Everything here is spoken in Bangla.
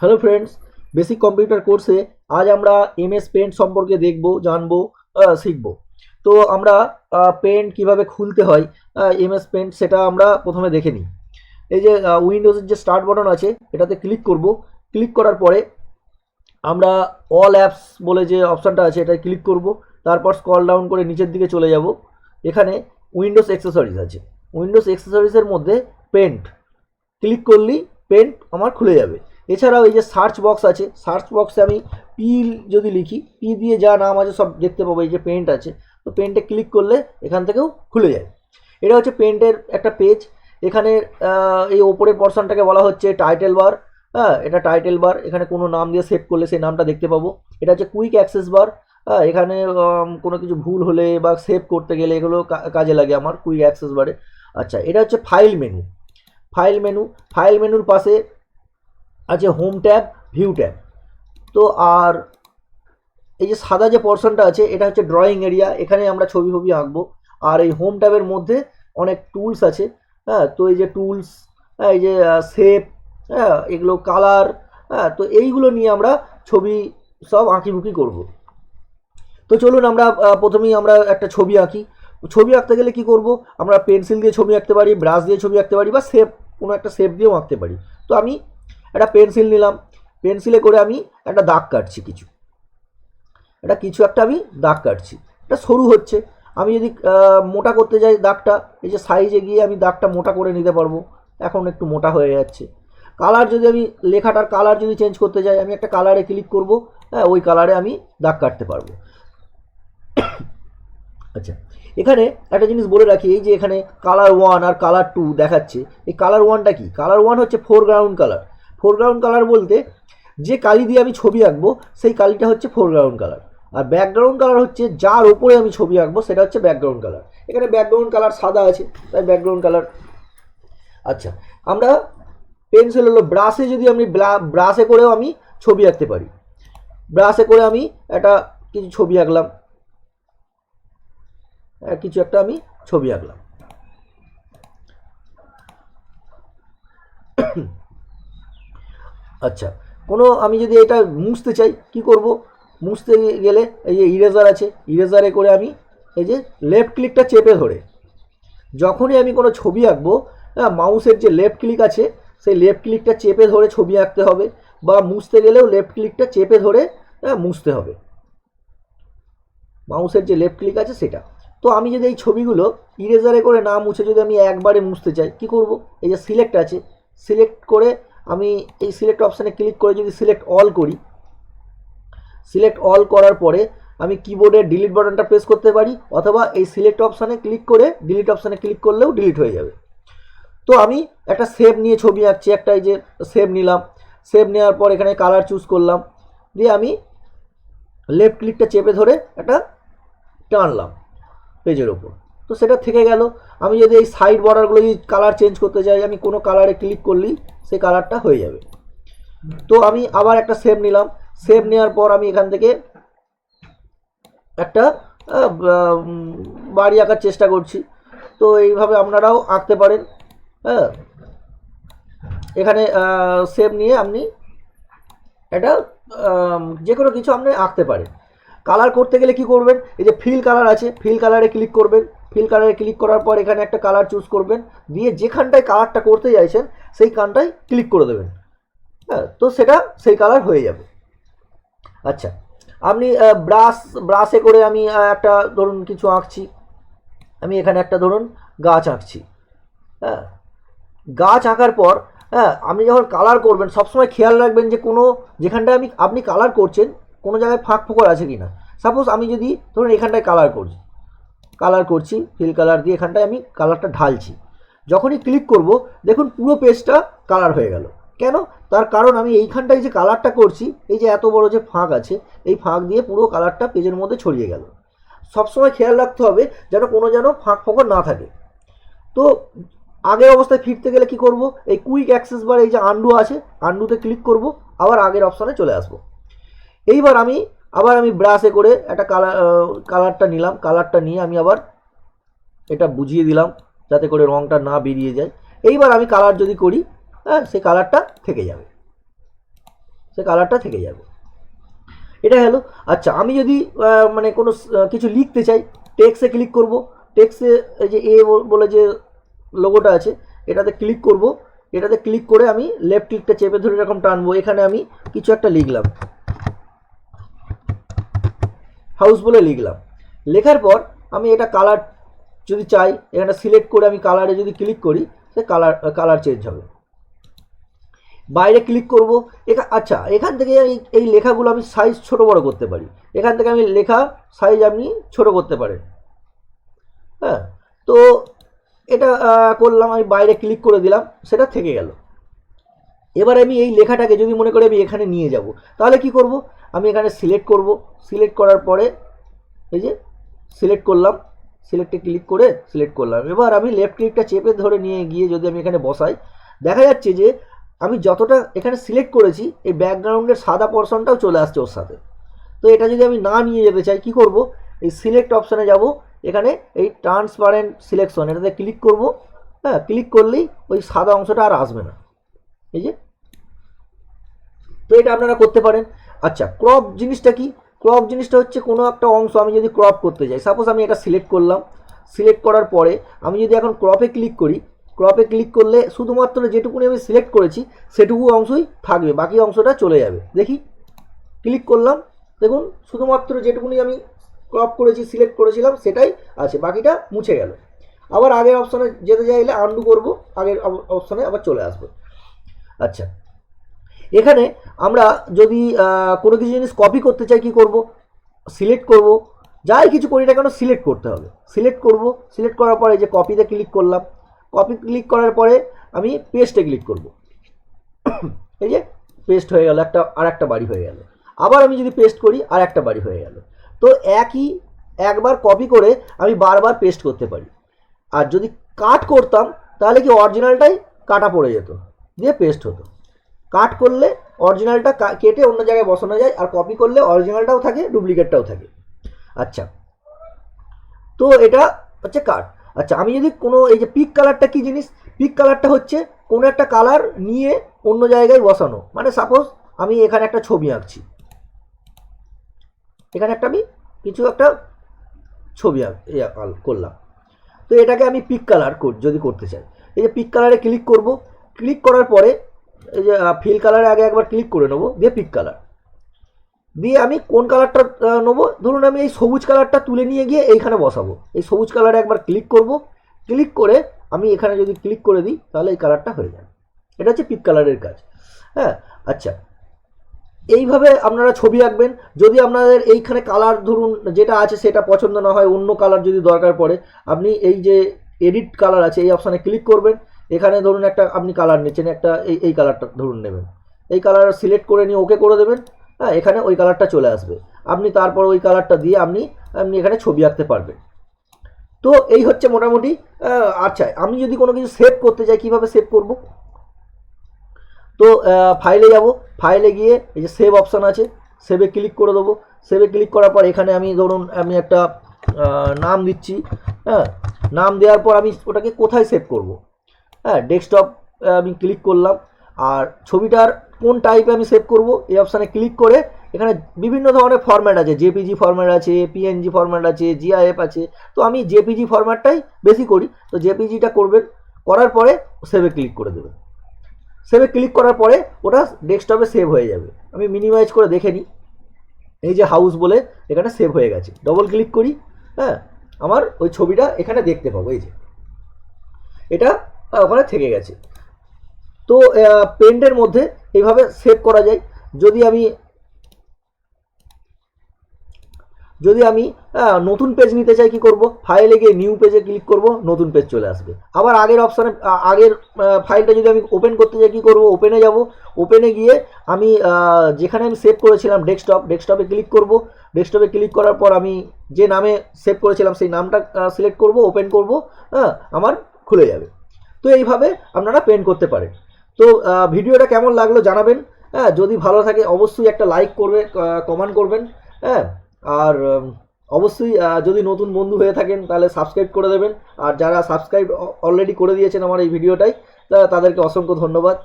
হ্যালো ফ্রেন্ডস বেসিক কম্পিউটার কোর্সে আজ আমরা এমএস পেন্ট সম্পর্কে দেখব, জানব শিখব। তো আমরা পেন্ট কীভাবে খুলতে হয় এমএস পেন্ট সেটা আমরা প্রথমে দেখে নিই। এই যে উইন্ডোজের যে স্টার্ট বাটন আছে, এটাতে ক্লিক করব। ক্লিক করার পরে আমরা অল অ্যাপস বলে যে অপশানটা আছে এটা ক্লিক করব। তারপর স্কল ডাউন করে নিচের দিকে চলে যাব। এখানে উইন্ডোজ অ্যাক্সেসরিজ আছে। উইন্ডোজ অ্যাক্সেসরিজের মধ্যে পেন্ট ক্লিক করলেই পেন্ট আমার খুলে যাবে। এছাড়াও এই যে সার্চ বক্স আছে সার্চ বক্সে আমি পি যদি লিখি পি দিয়ে যা নাম আছে সব দেখতে পাবো, এই যে পেন্ট আছে। তো পেন্টে ক্লিক করলে এখান থেকেও খুলে যায়। এটা হচ্ছে পেন্টের একটা পেজ এখানে এই ওপরের পর্শনটাকে বলা হচ্ছে টাইটেল বার হ্যাঁ এটা টাইটেল বার এখানে কোনো নাম দিয়ে সেভ করলে সেই নামটা দেখতে পাবো। এটা হচ্ছে কুইক অ্যাক্সেস বার হ্যাঁ এখানে কোনো কিছু ভুল হলে বা সেভ করতে গেলে এগুলো কাজে লাগে আমার কুইক অ্যাক্সেস বারে আচ্ছা এটা হচ্ছে file menu file menu file মেনুর পাশে আছে হোম ট্যাব ভিউ ট্যাব তো আর এই যে সাদা যে পোর্শনটা আছে, এটা হচ্ছে ড্রয়িং এরিয়া এখানে আমরা ছবি ছবি আঁকবো। আর এই হোম ট্যাবের মধ্যে অনেক টুলস আছে হ্যাঁ তো এই যে টুলস হ্যাঁ এই যে শেপ হ্যাঁ এগুলো কালার হ্যাঁ তো এইগুলো নিয়ে আমরা ছবি সব আঁকিবুকি করব। তো চলুন আমরা প্রথমেই আমরা একটা ছবি আঁকি। ছবি আঁকতে গেলে কি করব? আমরা পেন্সিল দিয়ে ছবি আঁকতে পারি ব্রাশ দিয়ে ছবি আঁকতে পারি বা শেপ কোনো একটা শেপ দিয়েও আঁকতে পারি। তো আমি একটা পেন্সিল নিলাম। পেন্সিলে করে আমি একটা দাগ কাটছি কিছু। এটা কিছু একটা আমি দাগ কাটছি। এটা সরু হচ্ছে। আমি যদি মোটা করতে যাই দাগটা, এই যে সাইজে গিয়ে আমি দাগটা মোটা করে নিতে পারব। এখন একটু মোটা হয়ে যাচ্ছে। কালার যদি আমি, লেখাটার কালার যদি চেঞ্জ করতে যাই, আমি একটা কালারে ক্লিক করব হ্যাঁ ওই কালারে আমি দাগ কাটতে পারব। আচ্ছা এখানে একটা জিনিস বলে রাখি, এই যে এখানে কালার ওয়ান আর কালার টু দেখাচ্ছে। এই কালার ওয়ানটা কি? কালার ওয়ান হচ্ছে ফোরগ্রাউন্ড কালার ফোরগ্রাউন্ড কালার বলতে যে কালি দিয়ে আমি ছবি আঁকবো সেই কালিটা হচ্ছে ফোরগ্রাউন্ড কালার আর ব্যাকগ্রাউন্ড কালার হচ্ছে যার ওপরে আমি ছবি আঁকবো সেটা হচ্ছে ব্যাকগ্রাউন্ড কালার এখানে ব্যাকগ্রাউন্ড কালার সাদা আছে তাই ব্যাকগ্রাউন্ড কালার আচ্ছা আমরা পেন্সিল হলো ব্রাশে যদি আমি ব্রাশে করেও আমি ছবি আঁকতে পারি। ব্রাশে করে আমি একটা কিছু ছবি আঁকলাম। হ্যাঁ, কিছু একটা আমি ছবি আঁকলাম। আচ্ছা কোনো আমি যদি এটা মুছতে চাই, কি করব? মুছতে গেলে এই যে ইরেজার আছে ইরেজারে করে আমি এই যে লেফট ক্লিকটা চেপে ধরে। যখনই আমি কোনো ছবি আঁকবো হ্যাঁ মাউসের যে লেফট ক্লিক আছে, সেই লেফট ক্লিকটা চেপে ধরে ছবি আঁকতে হবে বা মুছতে গেলেও লেফট ক্লিকটা চেপে ধরে হ্যাঁ মুছতে হবে। মাউসের যে লেফট ক্লিক আছে সেটা। তো আমি যদি এই ছবিগুলো ইরেজারে করে না মুছে যদি আমি একবারে মুছতে চাই, কি করব? এই যে সিলেক্ট আছে সিলেক্ট করে আমি এই সিলেক্ট অপশানে ক্লিক করে যদি সিলেক্ট অল করি সিলেক্ট অল করার পরে আমি কিবোর্ডের ডিলিট বাটনটা প্রেস করতে পারি, অথবা এই সিলেক্ট অপশানে ক্লিক করে ডিলিট অপশানে ক্লিক করলেও ডিলিট হয়ে যাবে। তো আমি একটা সেভ নিয়ে ছবি আঁকছি, একটা এই যে সেভ নিলাম সেভ নেওয়ার পর এখানে কালার চুজ করলাম, দিয়ে আমি লেফট ক্লিকটা চেপে ধরে একটা টানলাম পেজের ওপর। তো সেটা থেকে গেল। আমি যদি এই সাইড বর্ডারগুলো যদি কালার চেঞ্জ করতে চাই, আমি কোনো কালারে ক্লিক করলেই সেই কালারটা হয়ে যাবে। তো আমি আবার একটা সেভ নিলাম। সেভ নেওয়ার পর আমি এখান থেকে একটা বাড়ি আঁকার চেষ্টা করছি। তো এইভাবে আপনারাও আঁকতে পারেন। হ্যাঁ। এখানে সেভ নিয়ে আপনি এটা যে কোনো কিছু আপনি আঁকতে পারেন। কালার করতে গেলে কি করবেন? এই যে ফিল কালার আছে ফিল কালারে ক্লিক করবেন। ফিল কালারে ক্লিক করার পর এখানে একটা কালার চুজ করবেন। দিয়ে যেখানটায় কালারটা করতে চাইছেন, সেই কানটায় ক্লিক করে দেবেন। হ্যাঁ তো সেটা সেই কালার হয়ে যাবে। আচ্ছা আপনি ব্রাশ ব্রাশে করে আমি একটা ধরুন কিছু আঁকছি। আমি এখানে একটা ধরুন গাছ আঁকছি। হ্যাঁ গাছ আঁকার পর হ্যাঁ আপনি যখন কালার করবেন, সবসময় খেয়াল রাখবেন যে কোনো, যেখানটায় আমি, আপনি কালার করছেন, কোনো জায়গায় ফাঁক ফোকর আছে কি না সাপোজ আমি যদি ধরুন এখানটায় কালার করছি। কালার করছি ফিল কালার দিয়ে এখানটায় আমি কালারটা ঢালছি। যখনই ক্লিক করব, দেখুন পুরো পেজটা কালার হয়ে গেল। কেন? তার কারণ আমি এইখানটায় যে কালারটা করছি, এই যে এত বড় যে ফাঁক আছে, এই ফাঁক দিয়ে পুরো কালারটা পেজের মধ্যে ছড়িয়ে গেল। সবসময় খেয়াল রাখতে হবে যেন কোনো যেন ফাঁক ফোকর না থাকে। তো আগের অবস্থায় ফিরতে গেলে কি করব? এই কুইক অ্যাক্সেস বার এই যে আন্ডু আছে আন্ডুতে ক্লিক করব, আবার আগের অপশানে চলে আসব। এইবার আমি আবার আমি ব্রাশে করে একটা কালার কালারটা নিলাম কালারটা নিয়ে আমি আবার এটা বুঝিয়ে দিলাম, যাতে করে রঙটা না বেরিয়ে যায়। এইবার আমি কালার যদি করি হ্যাঁ সে কালারটা থেকে যাবে। সে কালারটা থেকে যাবে। এটা হলো আচ্ছা আমি যদি মানে কোনো কিছু লিখতে চাই টেক্সে ক্লিক করব। টেক্সে এই যে এ বলে যে লোগোটা আছে, এটাতে ক্লিক করব। এটাতে ক্লিক করে আমি লেফট ক্লিকটা চেপে ধরে এরকম টানবো। এখানে আমি কিছু একটা লিখলাম। হাউস বলে লিখলাম। লেখার পর আমি এটা কালার যদি চাই, এখানে সিলেক্ট করে আমি কালারে যদি ক্লিক করি, সে কালার কালার চেঞ্জ হবে। বাইরে ক্লিক করব, এখা আচ্ছা এখান থেকে এই এই লেখাগুলো আমি সাইজ ছোট বড় করতে পারি। এখান থেকে আমি লেখা সাইজ আপনি ছোট করতে পারেন হ্যাঁ তো এটা করলাম, আমি বাইরে ক্লিক করে দিলাম, সেটা থেকে গেল। এবার আমি এই লেখাটাকে যদি মনে করি আমি এখানে নিয়ে যাব, তাহলে কি করব? আমি এখানে সিলেক্ট করব। সিলেক্ট করার পরে এই যে সিলেক্ট করলাম। সিলেক্টে ক্লিক করে সিলেক্ট করলাম। এবার আমি লেফট ক্লিকটা চেপে ধরে নিয়ে গিয়ে যদি আমি এখানে বসাই, দেখা যাচ্ছে যে আমি যতটা এখানে সিলেক্ট করেছি, এই ব্যাকগ্রাউন্ডের সাদা পোর্শনটাও চলে আসছে ওর সাথে। তো এটা যদি আমি না নিয়ে যেতে চাই, কি করব? এই সিলেক্ট অপশানে যাব। এখানে এই ট্রান্সপারেন্ট সিলেকশন এটাতে ক্লিক করব। হ্যাঁ ক্লিক করলেই ওই সাদা অংশটা আর আসবে না। এই যে। তো এটা আপনারা করতে পারেন। আচ্ছা ক্রপ জিনিসটা কি? ক্রপ জিনিসটা হচ্ছে কোনো একটা অংশ আমি যদি ক্রপ করতে যাই সাপোজ আমি এটা সিলেক্ট করলাম সিলেক্ট করার পরে আমি যদি এখন ক্রপে ক্লিক করি ক্রপে ক্লিক করলে শুধুমাত্র যেটুকুনি আমি সিলেক্ট করেছি, সেটুকু অংশই থাকবে, বাকি অংশটা চলে যাবে। দেখি ক্লিক করলাম, দেখুন, শুধুমাত্র যেটুকুনি আমি ক্রপ করেছি সিলেক্ট করেছিলাম, সেটাই আছে, বাকিটা মুছে গেল। আবার আগের অপশানে যেতে চাইলে আন্ডু করব, আগের অপশানে আবার চলে আসবে। আচ্ছা এখানে আমরা যদি কোনো কিছু জিনিস কপি করতে চাই, কি করব? সিলেক্ট করব। যাই কিছু করি না কেন সিলেক্ট করতে হবে। সিলেক্ট করব। সিলেক্ট করার পরে যে কপিতে ক্লিক করলাম। কপি ক্লিক করার পরে আমি পেস্টে ক্লিক করব। এই যে পেস্ট হয়ে গেল, একটা আর একটা বাড়ি হয়ে গেল। আবার আমি যদি পেস্ট করি আর একটা বাড়ি হয়ে গেল। তো একই, একবার কপি করে আমি বারবার পেস্ট করতে পারি। আর যদি কাট করতাম, তাহলে কি অরিজিনালটাই কাটা পড়ে যেত। দিয়ে পেস্ট হতো। কাট করলে অরিজিনালটা কেটে অন্য জায়গায় বসানো যায় আর কপি করলে অরিজিনালটাও থাকে ডুপ্লিকেটটাও থাকে। আচ্ছা। তো এটা হচ্ছে কাট আচ্ছা আমি যদি কোনো এই যে পিক কালারটা কী জিনিস? পিক কালারটা হচ্ছে কোনো একটা কালার নিয়ে অন্য জায়গায় বসানো। মানে সাপোজ আমি এখানে একটা ছবি আঁকছি। এখানে একটা আমি কিছু একটা ছবি করলাম। তো এটাকে আমি পিক কালার যদি করতে চাই। এই যে পিক কালারে ক্লিক করব। ক্লিক করার পরে এই যে ফিল কালারে আগে একবার ক্লিক করে নেব, দিয়ে পিক কালার দিয়ে আমি কোন কালারটা নেব? ধরুন আমি এই সবুজ কালারটা তুলে নিয়ে গিয়ে এইখানে বসাবো। এই সবুজ কালারে একবার ক্লিক করব। ক্লিক করে আমি এখানে যদি ক্লিক করে দিই, তাহলে এই কালারটা হয়ে যাবে। এটা হচ্ছে পিক কালারের কাজ। হ্যাঁ আচ্ছা। এইভাবে আপনারা ছবি আঁকবেন। যদি আপনাদের এইখানে কালার ধরুন, যেটা আছে সেটা পছন্দ না হয়, অন্য কালার যদি দরকার পড়ে, আপনি এই যে এডিট কালার আছে, এই অপশানে ক্লিক করবেন। এখানে ধরুন একটা আপনি কালার নিচ্ছেন, একটা এই এই কালারটা ধরুন নেবেন। এই কালার সিলেক্ট করে নিয়ে ওকে করে দেবেন হ্যাঁ এখানে ওই কালারটা চলে আসবে। আপনি তারপর ওই কালারটা দিয়ে আপনি আপনি এখানে ছবি আঁকতে পারবেন। তো এই হচ্ছে মোটামুটি আচ্ছা আমি যদি কোনো কিছু সেভ করতে চাই, কীভাবে সেভ করব? তো ফাইলে যাব ফাইলে গিয়ে এই যে সেভ অপশান আছে সেভে ক্লিক করে দেবো। সেভে ক্লিক করার পর এখানে আমি ধরুন, আমি একটা নাম দিচ্ছি হ্যাঁ নাম দেওয়ার পর আমি ওটাকে কোথায় সেভ করব? হ্যাঁ ডেস্কটপ আমি ক্লিক করলাম। আর ছবিটার কোন টাইপে আমি সেভ করব, এই অপশানে ক্লিক করে এখানে বিভিন্ন ধরনের ফরম্যাট আছে। জেপিজি ফরম্যাট আছে পিএনজি ফরম্যাট আছে জিআইএফ আছে। তো আমি জেপিজি ফরম্যাটটাই বেশি করি। তো জেপিজিটা করবেন, করার পরে সেভে ক্লিক করে দেবেন। সেভে ক্লিক করার পরে ওটা ডেস্কটপে সেভ হয়ে যাবে। আমি মিনিমাইজ করে দেখে নিই। এই যে হাউস বলে, এখানে সেভ হয়ে গেছে। ডবল ক্লিক করি হ্যাঁ আমার ওই ছবিটা এখানে দেখতে পাবো, এই যে। এটা ওখানে থেকে গেছে। তো পেন্টের মধ্যে এইভাবে সেভ করা যায়। যদি আমি যদি আমি নতুন পেজ নিতে চাই, কি করব? ফাইলে গিয়ে নিউ পেজে ক্লিক করব, নতুন পেজ চলে আসবে। আবার আগের অপশানে আগের ফাইলটা যদি আমি ওপেন করতে চাই, কি করব? ওপেনে যাব। ওপেনে গিয়ে আমি যেখানে আমি সেভ করেছিলাম ডেস্কটপ ডেস্কটপে ক্লিক করব। ডেস্কটপে ক্লিক করার পর আমি যে নামে সেভ করেছিলাম, সেই নামটা সিলেক্ট করব ওপেন করব হ্যাঁ আমার খুলে যাবে। তো এইভাবে আপনারা পেন্ট করতে পারেন। তো ভিডিওটা কেমন লাগল জানাবেন। হ্যাঁ যদি ভালো থাকে অবশ্যই একটা লাইক করবে কমেন্ট করবেন হ্যাঁ। আর অবশ্যই যদি নতুন বন্ধু হয়ে থাকেন তাহলে সাবস্ক্রাইব করে দেবেন। আর যারা সাবস্ক্রাইব অলরেডি করে দিয়েছেন আমার এই ভিডিওটাই তাদেরকে অসংখ্য ধন্যবাদ।